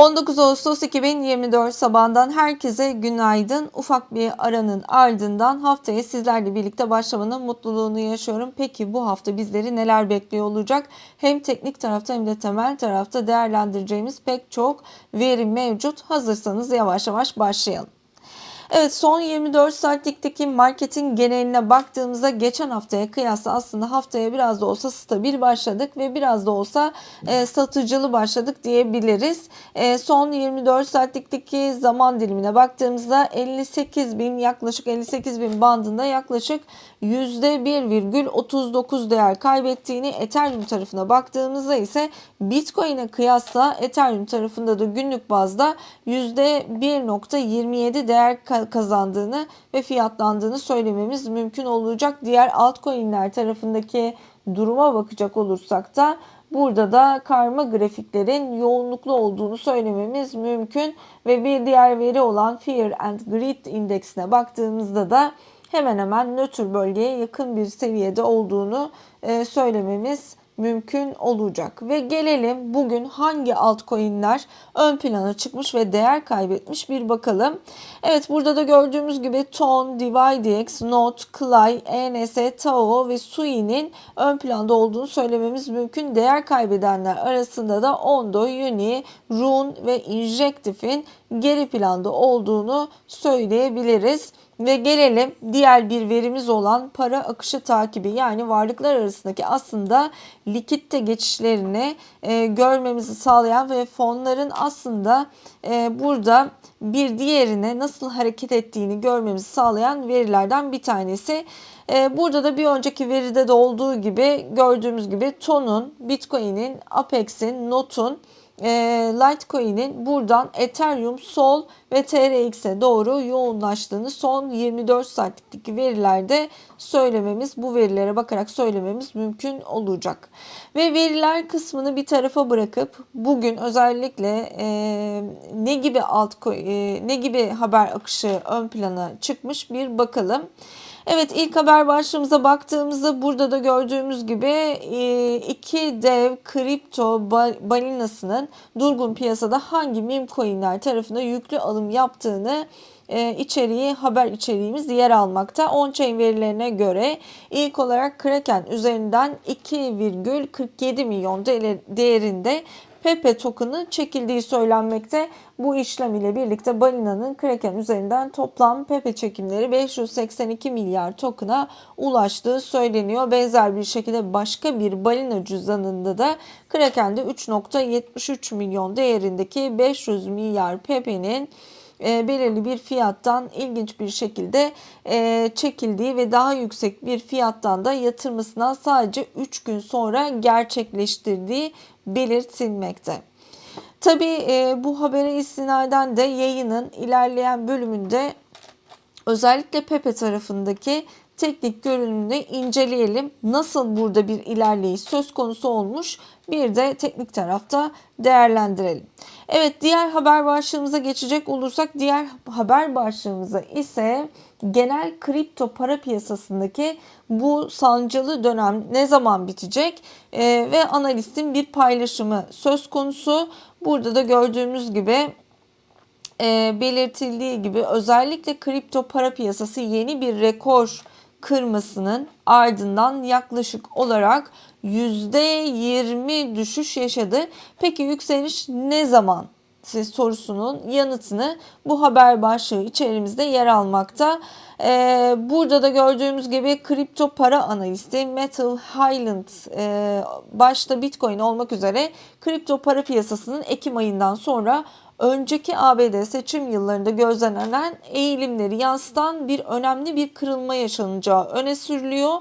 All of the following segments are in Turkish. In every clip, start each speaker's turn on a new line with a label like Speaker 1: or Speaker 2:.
Speaker 1: 19 Ağustos 2024 sabahından herkese günaydın. Ufak bir aranın ardından haftaya sizlerle birlikte başlamanın mutluluğunu yaşıyorum. Peki bu hafta bizleri neler bekliyor olacak? Hem teknik tarafta hem de temel tarafta değerlendireceğimiz pek çok veri mevcut. Hazırsanız yavaş yavaş başlayalım. Evet son 24 saatlikteki marketin geneline baktığımızda geçen haftaya kıyasla aslında haftaya biraz da olsa stabil başladık ve biraz da olsa e, satıcılı başladık diyebiliriz. E, son 24 saatlikteki zaman dilimine baktığımızda 58 bin yaklaşık 58 bin bandında yaklaşık %1,39 değer kaybettiğini Ethereum tarafına baktığımızda ise Bitcoin'e kıyasla Ethereum tarafında da günlük bazda %1.27 değer kazandığını ve fiyatlandığını söylememiz mümkün olacak. Diğer altcoin'ler tarafındaki duruma bakacak olursak da Burada da karma grafiklerin yoğunluklu olduğunu söylememiz mümkün ve bir diğer veri olan Fear and Greed indeksine baktığımızda da hemen hemen nötr bölgeye yakın bir seviyede olduğunu e, söylememiz mümkün olacak. Ve gelelim bugün hangi altcoin'ler ön plana çıkmış ve değer kaybetmiş bir bakalım. Evet burada da gördüğümüz gibi Ton, DivideX, Note, Clay, ENS, Tao ve Sui'nin ön planda olduğunu söylememiz mümkün. Değer kaybedenler arasında da Ondo, Uni, Rune ve Injective'in geri planda olduğunu söyleyebiliriz. Ve gelelim diğer bir verimiz olan para akışı takibi yani varlıklar arasındaki aslında likitte geçişlerini e, görmemizi sağlayan ve fonların aslında e, burada bir diğerine nasıl hareket ettiğini görmemizi sağlayan verilerden bir tanesi. E, burada da bir önceki veride de olduğu gibi gördüğümüz gibi TON'un, Bitcoin'in, Apex'in, NOT'un e, Litecoin'in buradan Ethereum, Sol ve TRX'e doğru yoğunlaştığını son 24 saatlik verilerde söylememiz, bu verilere bakarak söylememiz mümkün olacak. Ve veriler kısmını bir tarafa bırakıp bugün özellikle e, ne gibi altcoin, e, ne gibi haber akışı ön plana çıkmış bir bakalım. Evet ilk haber başlığımıza baktığımızda burada da gördüğümüz gibi e, iki dev kripto balinasının durgun piyasada hangi meme coinler tarafında yüklü alım yaptığını e, içeriği haber içeriğimiz yer almakta. On-chain verilerine göre ilk olarak Kraken üzerinden 2,47 milyon değerinde Pepe token'ı çekildiği söylenmekte. Bu işlem ile birlikte Balina'nın Kraken üzerinden toplam Pepe çekimleri 582 milyar token'a ulaştığı söyleniyor. Benzer bir şekilde başka bir Balina cüzdanında da Kraken'de 3.73 milyon değerindeki 500 milyar Pepe'nin e, belirli bir fiyattan ilginç bir şekilde e, çekildiği ve daha yüksek bir fiyattan da yatırmasından sadece 3 gün sonra gerçekleştirdiği belirtilmekte. Tabi e, bu habere istinaden de yayının ilerleyen bölümünde özellikle Pepe tarafındaki teknik görünümünü inceleyelim. Nasıl burada bir ilerleyiş söz konusu olmuş bir de teknik tarafta değerlendirelim. Evet diğer haber başlığımıza geçecek olursak diğer haber başlığımıza ise genel kripto para piyasasındaki bu sancılı dönem ne zaman bitecek ee, ve analistin bir paylaşımı söz konusu. Burada da gördüğümüz gibi e, belirtildiği gibi özellikle kripto para piyasası yeni bir rekor kırmasının ardından yaklaşık olarak %20 düşüş yaşadı. Peki yükseliş ne zaman? Siz sorusunun yanıtını bu haber başlığı içerimizde yer almakta. Ee, burada da gördüğümüz gibi kripto para analisti Metal Highland e, başta Bitcoin olmak üzere kripto para piyasasının Ekim ayından sonra önceki ABD seçim yıllarında gözlenen eğilimleri yansıtan bir önemli bir kırılma yaşanacağı öne sürülüyor.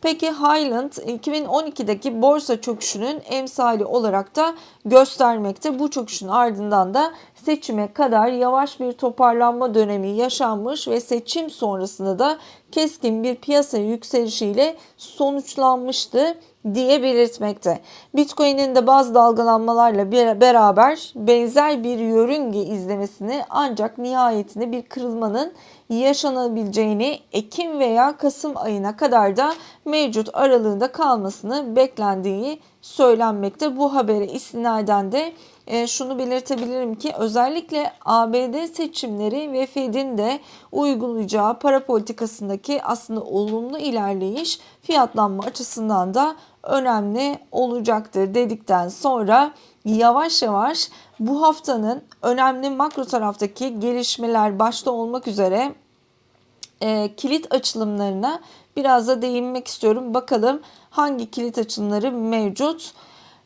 Speaker 1: Peki Highland 2012'deki borsa çöküşünün emsali olarak da göstermekte. Bu çöküşün ardından da seçime kadar yavaş bir toparlanma dönemi yaşanmış ve seçim sonrasında da keskin bir piyasa yükselişiyle sonuçlanmıştı diye belirtmekte. Bitcoin'in de bazı dalgalanmalarla beraber benzer bir yörünge izlemesini ancak nihayetinde bir kırılmanın yaşanabileceğini Ekim veya Kasım ayına kadar da mevcut aralığında kalmasını beklendiği söylenmekte. Bu habere istinaden de e, şunu belirtebilirim ki özellikle ABD seçimleri ve Fed'in de uygulayacağı para politikasındaki aslında olumlu ilerleyiş fiyatlanma açısından da önemli olacaktır dedikten sonra yavaş yavaş bu haftanın önemli makro taraftaki gelişmeler başta olmak üzere e, kilit açılımlarına biraz da değinmek istiyorum. Bakalım hangi kilit açılımları mevcut.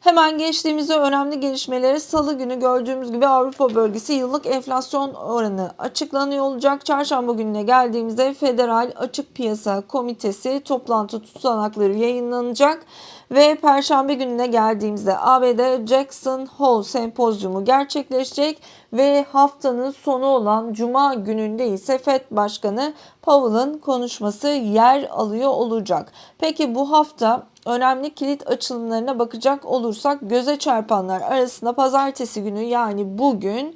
Speaker 1: Hemen geçtiğimizde önemli gelişmeleri salı günü gördüğümüz gibi Avrupa bölgesi yıllık enflasyon oranı açıklanıyor olacak. Çarşamba gününe geldiğimizde Federal Açık Piyasa Komitesi toplantı tutanakları yayınlanacak. Ve Perşembe gününe geldiğimizde ABD Jackson Hole sempozyumu gerçekleşecek ve haftanın sonu olan Cuma gününde ise FED Başkanı Powell'ın konuşması yer alıyor olacak. Peki bu hafta önemli kilit açılımlarına bakacak olursak göze çarpanlar arasında pazartesi günü yani bugün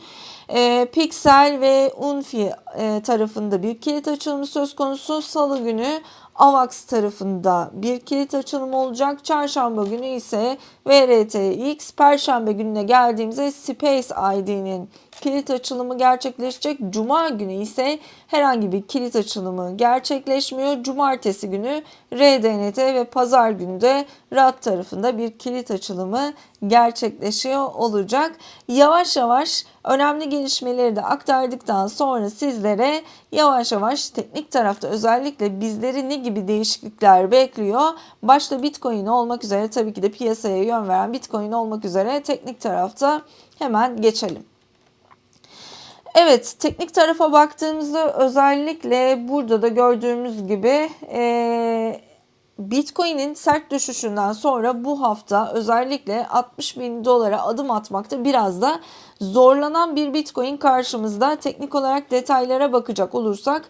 Speaker 1: e, Pixel ve Unfi e, tarafında bir kilit açılımı söz konusu. Salı günü AVAX tarafında bir kilit açılımı olacak. Çarşamba günü ise VRTX, Perşembe gününe geldiğimizde Space ID'nin kilit açılımı gerçekleşecek. Cuma günü ise herhangi bir kilit açılımı gerçekleşmiyor. Cumartesi günü RDNT ve pazar günü de RAD tarafında bir kilit açılımı gerçekleşiyor olacak. Yavaş yavaş önemli gelişmeleri de aktardıktan sonra sizlere yavaş yavaş teknik tarafta özellikle bizleri ne gibi değişiklikler bekliyor? Başta Bitcoin olmak üzere tabii ki de piyasaya yön veren Bitcoin olmak üzere teknik tarafta hemen geçelim. Evet, teknik tarafa baktığımızda özellikle burada da gördüğümüz gibi e, Bitcoin'in sert düşüşünden sonra bu hafta özellikle 60 bin dolara adım atmakta biraz da zorlanan bir Bitcoin karşımızda. Teknik olarak detaylara bakacak olursak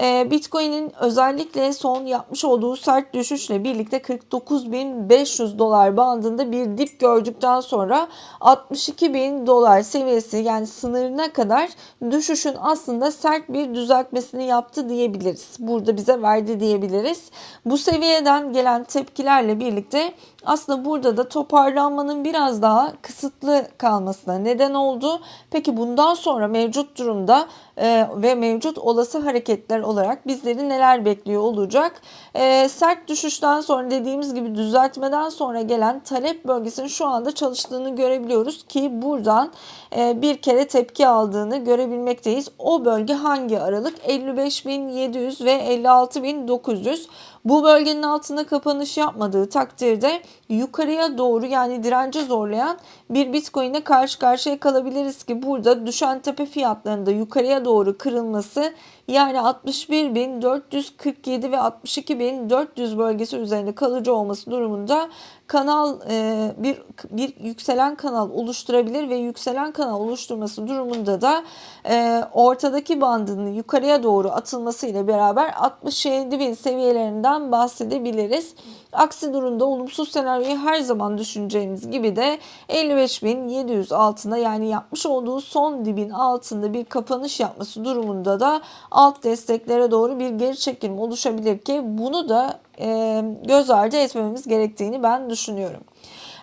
Speaker 1: ee, Bitcoin'in özellikle son yapmış olduğu sert düşüşle birlikte 49.500 dolar bandında bir dip gördükten sonra 62.000 dolar seviyesi yani sınırına kadar düşüşün aslında sert bir düzeltmesini yaptı diyebiliriz. Burada bize verdi diyebiliriz. Bu seviyeden gelen tepkilerle birlikte aslında burada da toparlanmanın biraz daha kısıtlı kalmasına neden oldu. Peki bundan sonra mevcut durumda e, ve mevcut olası hareketler olarak bizleri neler bekliyor olacak? E, sert düşüşten sonra dediğimiz gibi düzeltmeden sonra gelen talep bölgesinin şu anda çalıştığını görebiliyoruz ki buradan e, bir kere tepki aldığını görebilmekteyiz. O bölge hangi aralık? 55.700 ve 56.900. Bu bölgenin altında kapanış yapmadığı takdirde yukarıya doğru yani direnci zorlayan bir Bitcoin'e karşı karşıya kalabiliriz ki burada düşen tepe fiyatlarında yukarıya doğru kırılması yani 61.447 ve 62.400 bölgesi üzerinde kalıcı olması durumunda kanal e, bir bir yükselen kanal oluşturabilir ve yükselen kanal oluşturması durumunda da e, ortadaki bandının yukarıya doğru atılması ile beraber 67.000 seviyelerinden bahsedebiliriz. Aksi durumda olumsuz senaryoyu her zaman düşüneceğimiz gibi de 55.700 altında yani yapmış olduğu son dibin altında bir kapanış yapması durumunda da alt desteklere doğru bir geri çekilme oluşabilir ki bunu da göz ardı etmememiz gerektiğini ben düşünüyorum.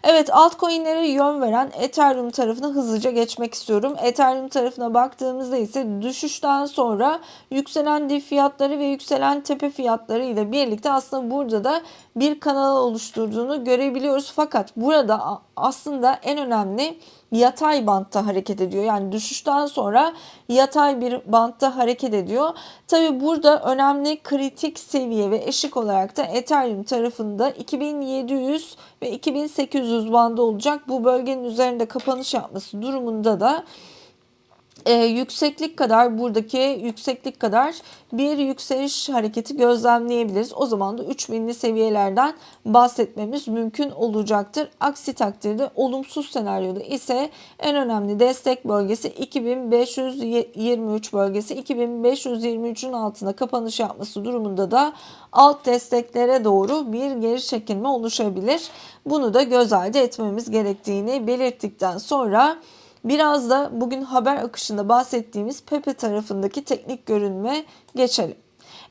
Speaker 1: Evet altcoin'lere yön veren Ethereum tarafına hızlıca geçmek istiyorum. Ethereum tarafına baktığımızda ise düşüşten sonra yükselen dip fiyatları ve yükselen tepe fiyatları ile birlikte aslında burada da bir kanal oluşturduğunu görebiliyoruz. Fakat burada aslında en önemli yatay bantta hareket ediyor. Yani düşüşten sonra yatay bir bantta hareket ediyor. Tabi burada önemli kritik seviye ve eşik olarak da Ethereum tarafında 2700 ve 2800 bandı olacak. Bu bölgenin üzerinde kapanış yapması durumunda da e, yükseklik kadar buradaki yükseklik kadar bir yükseliş hareketi gözlemleyebiliriz. O zaman da 3000'li seviyelerden bahsetmemiz mümkün olacaktır. Aksi takdirde olumsuz senaryoda ise en önemli destek bölgesi 2523 bölgesi 2523'ün altında kapanış yapması durumunda da alt desteklere doğru bir geri çekilme oluşabilir. Bunu da göz ardı etmemiz gerektiğini belirttikten sonra Biraz da bugün haber akışında bahsettiğimiz Pepe tarafındaki teknik görünme geçelim.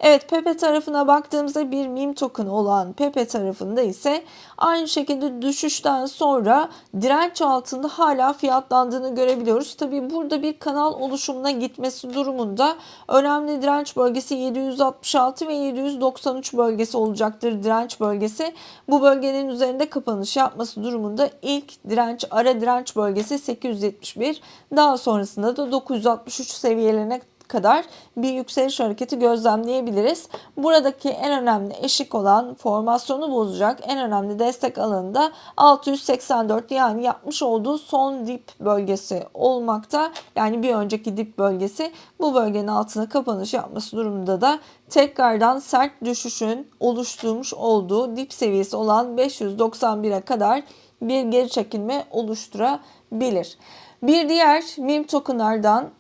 Speaker 1: Evet Pepe tarafına baktığımızda bir meme token olan Pepe tarafında ise aynı şekilde düşüşten sonra direnç altında hala fiyatlandığını görebiliyoruz. Tabi burada bir kanal oluşumuna gitmesi durumunda önemli direnç bölgesi 766 ve 793 bölgesi olacaktır direnç bölgesi. Bu bölgenin üzerinde kapanış yapması durumunda ilk direnç ara direnç bölgesi 871 daha sonrasında da 963 seviyelerine kadar bir yükseliş hareketi gözlemleyebiliriz. Buradaki en önemli eşik olan formasyonu bozacak en önemli destek alanında 684 yani yapmış olduğu son dip bölgesi olmakta. Yani bir önceki dip bölgesi bu bölgenin altına kapanış yapması durumunda da tekrardan sert düşüşün oluşturmuş olduğu dip seviyesi olan 591'e kadar bir geri çekilme oluşturabilir. Bir diğer meme tokenlardan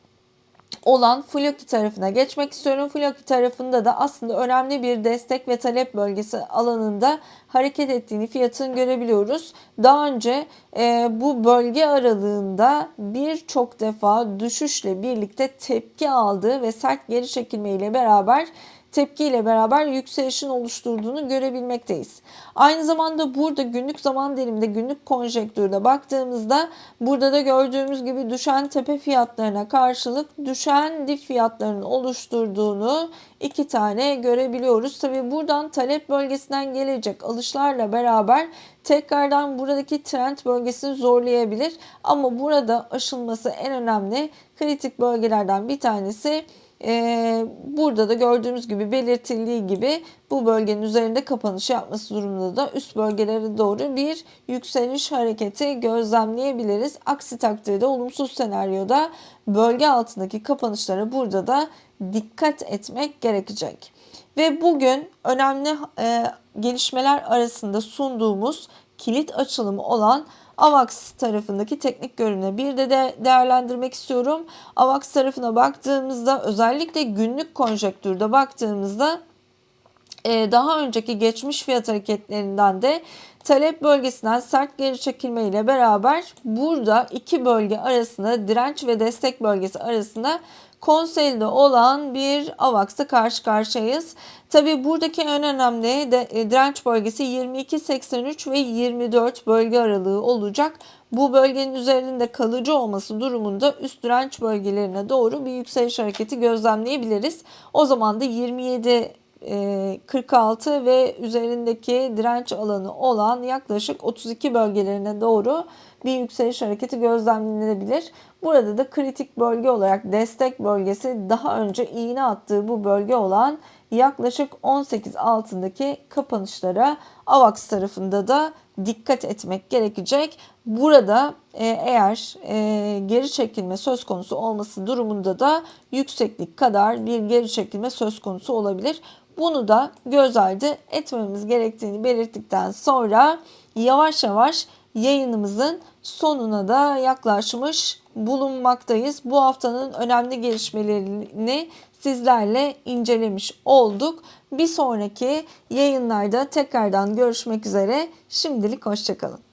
Speaker 1: olan Floki tarafına geçmek istiyorum. Floki tarafında da aslında önemli bir destek ve talep bölgesi alanında hareket ettiğini fiyatın görebiliyoruz. Daha önce e, bu bölge aralığında birçok defa düşüşle birlikte tepki aldığı ve sert geri çekilme ile beraber tepkiyle beraber yükselişin oluşturduğunu görebilmekteyiz. Aynı zamanda burada günlük zaman diliminde günlük konjektürde baktığımızda burada da gördüğümüz gibi düşen tepe fiyatlarına karşılık düşen dip fiyatlarının oluşturduğunu iki tane görebiliyoruz. Tabi buradan talep bölgesinden gelecek alışlarla beraber tekrardan buradaki trend bölgesini zorlayabilir. Ama burada aşılması en önemli kritik bölgelerden bir tanesi burada da gördüğümüz gibi belirtildiği gibi bu bölgenin üzerinde kapanış yapması durumunda da üst bölgelere doğru bir yükseliş hareketi gözlemleyebiliriz. Aksi takdirde olumsuz senaryoda bölge altındaki kapanışlara burada da dikkat etmek gerekecek. Ve bugün önemli e, gelişmeler arasında sunduğumuz kilit açılımı olan AVAX tarafındaki teknik görünümü bir de, de değerlendirmek istiyorum. AVAX tarafına baktığımızda özellikle günlük konjektürde baktığımızda e, daha önceki geçmiş fiyat hareketlerinden de talep bölgesinden sert geri çekilme ile beraber burada iki bölge arasında direnç ve destek bölgesi arasında konseyde olan bir AVAX'ta karşı karşıyayız. Tabi buradaki en önemli de, e, direnç bölgesi 22.83 ve 24 bölge aralığı olacak. Bu bölgenin üzerinde kalıcı olması durumunda üst direnç bölgelerine doğru bir yükseliş hareketi gözlemleyebiliriz. O zaman da 27 46 e, ve üzerindeki direnç alanı olan yaklaşık 32 bölgelerine doğru bir yükseliş hareketi gözlemlenebilir. Burada da kritik bölge olarak destek bölgesi daha önce iğne attığı bu bölge olan yaklaşık 18 altındaki kapanışlara AVAX tarafında da dikkat etmek gerekecek. Burada e, eğer e, geri çekilme söz konusu olması durumunda da yükseklik kadar bir geri çekilme söz konusu olabilir. Bunu da göz ardı etmemiz gerektiğini belirttikten sonra yavaş yavaş yayınımızın sonuna da yaklaşmış bulunmaktayız. Bu haftanın önemli gelişmelerini sizlerle incelemiş olduk. Bir sonraki yayınlarda tekrardan görüşmek üzere. Şimdilik hoşçakalın.